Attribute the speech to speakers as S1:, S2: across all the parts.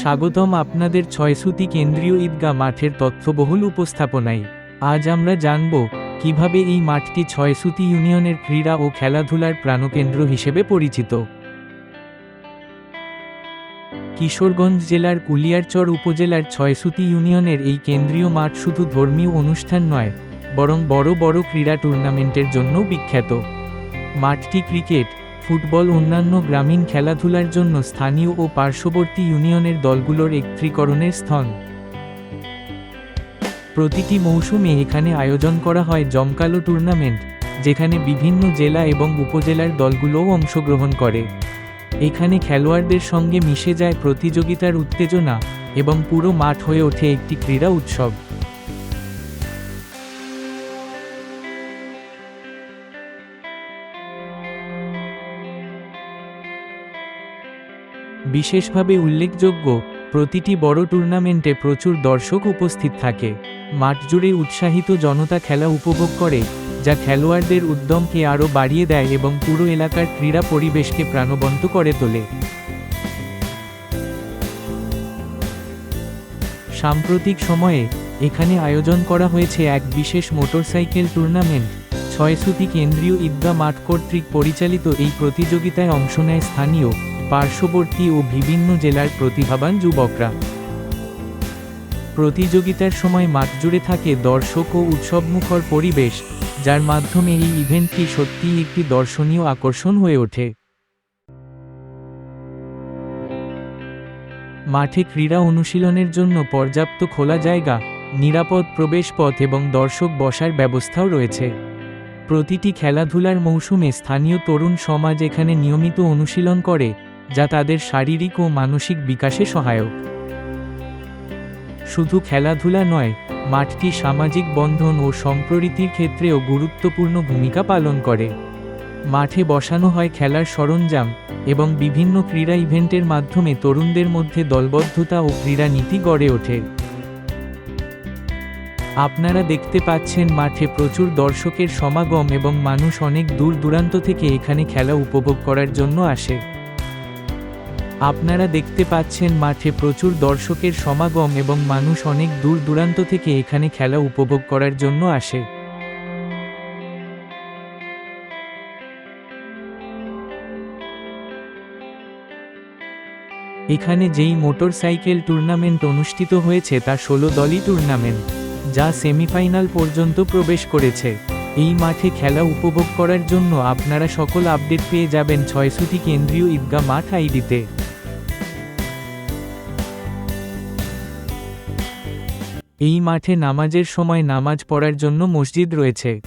S1: স্বাগতম আপনাদের ছয়সুতি কেন্দ্রীয় ঈদগাহ মাঠের তথ্যবহুল উপস্থাপনায়। আজ আমরা জানব কীভাবে এই মাঠটি ছয়সুতি ইউনিয়নের ক্রীড়া ও খেলাধুলার প্রাণকেন্দ্র হিসেবে পরিচিত। কিশোরগঞ্জ জেলার কুলিয়ারচর উপজেলার ছয়সুতি ইউনিয়নের এই কেন্দ্রীয় মাঠ শুধু ধর্মীয় অনুষ্ঠান নয়, বরং বড় বড় ক্রীড়া টুর্নামেন্টের জন্যও বিখ্যাত। মাঠটি ক্রিকেট ফুটবল অন্যান্য গ্রামীণ খেলাধুলার জন্য স্থানীয় ও পার্শ্ববর্তী ইউনিয়নের দলগুলোর একত্রীকরণের স্থল প্রতিটি মৌসুমে এখানে আয়োজন করা হয় জমকালো টুর্নামেন্ট, যেখানে বিভিন্ন জেলা এবং উপজেলার দলগুলোও অংশগ্রহণ করে। এখানে খেলোয়াড়দের সঙ্গে মিশে যায় প্রতিযোগিতার উত্তেজনা এবং পুরো মাঠ হয়ে ওঠে একটি ক্রীড়া উৎসব। বিশেষভাবে উল্লেখযোগ্য, প্রতিটি বড় টুর্নামেন্টে প্রচুর দর্শক উপস্থিত থাকে। মাঠ জুড়ে উৎসাহিত জনতা খেলা উপভোগ করে, যা খেলোয়াড়দের উদ্যমকে আরও বাড়িয়ে দেয় এবং পুরো এলাকার ক্রীড়া পরিবেশকে প্রাণবন্ত করে তোলে। সাম্প্রতিক সময়ে, এখানে আয়োজন করা হয়েছে এক বিশেষ মোটরসাইকেল টুর্নামেন্ট। ছয়সুতি কেন্দ্রীয় ঈদগাহ মাঠ কর্তৃক পরিচালিত এই প্রতিযোগিতায় অংশ নেয় স্থানীয় পার্শ্ববর্তী ও বিভিন্ন জেলার প্রতিভাবান যুবকরা। প্রতিযোগিতার সময় মাঠ জুড়ে থাকে দর্শক ও উৎসবমুখর পরিবেশ, যার মাধ্যমে এই ইভেন্টটি সত্যিই একটি দর্শনীয় আকর্ষণ হয়ে ওঠে। মাঠে ক্রীড়া অনুশীলনের জন্য পর্যাপ্ত খোলা জায়গা, নিরাপদ প্রবেশপথ এবং দর্শক বসার ব্যবস্থাও রয়েছে। প্রতিটি খেলাধুলার মৌসুমে স্থানীয় তরুণ সমাজ এখানে নিয়মিত অনুশীলন করে যা তাদের শারীরিক ও মানসিক বিকাশে সহায়ক। শুধু খেলাধুলা নয়, মাঠটি সামাজিক বন্ধন ও সম্প্রীতির ক্ষেত্রেও গুরুত্বপূর্ণ ভূমিকা পালন করে। মাঠে বসানো হয় খেলার সরঞ্জাম এবং বিভিন্ন ক্রীড়া ইভেন্টের মাধ্যমে তরুণদের মধ্যে দলবদ্ধতা ও ক্রীড়া নীতি গড়ে ওঠে। আপনারা দেখতে পাচ্ছেন মাঠে প্রচুর দর্শকের সমাগম এবং মানুষ অনেক দূর দূরান্ত থেকে এখানে খেলা উপভোগ করার জন্য আসে। আপনারা দেখতে পাচ্ছেন মাঠে প্রচুর দর্শকের সমাগম এবং মানুষ অনেক দূর দূরান্ত থেকে এখানে খেলা উপভোগ করার জন্য আসে। এখানে যেই মোটরসাইকেল টুর্নামেন্ট অনুষ্ঠিত হয়েছে তা ষোলো দলই টুর্নামেন্ট, যা সেমিফাইনাল পর্যন্ত প্রবেশ করেছে। এই মাঠে খেলা উপভোগ করার জন্য আপনারা সকল আপডেট পেয়ে যাবেন ছয়শটি কেন্দ্রীয় ঈদগাহ মাঠ আইডিতে। এই মাঠে নামাজের সময় নামাজ পড়ার জন্য মসজিদ রয়েছে।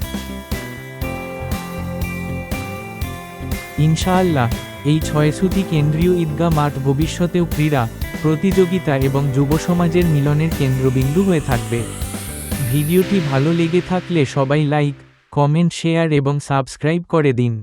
S1: ইনশাআল্লাহ, এই ছয়সুতি কেন্দ্রীয় ঈদগাহ মাঠ ভবিষ্যতেও ক্রীড়া, প্রতিযোগিতা এবং যুব সমাজের মিলনের কেন্দ্রবিন্দু হয়ে থাকবে। ভিডিওটি ভালো লেগে থাকলে সবাই লাইক, কমেন্ট, শেয়ার এবং সাবস্ক্রাইব করে দিন।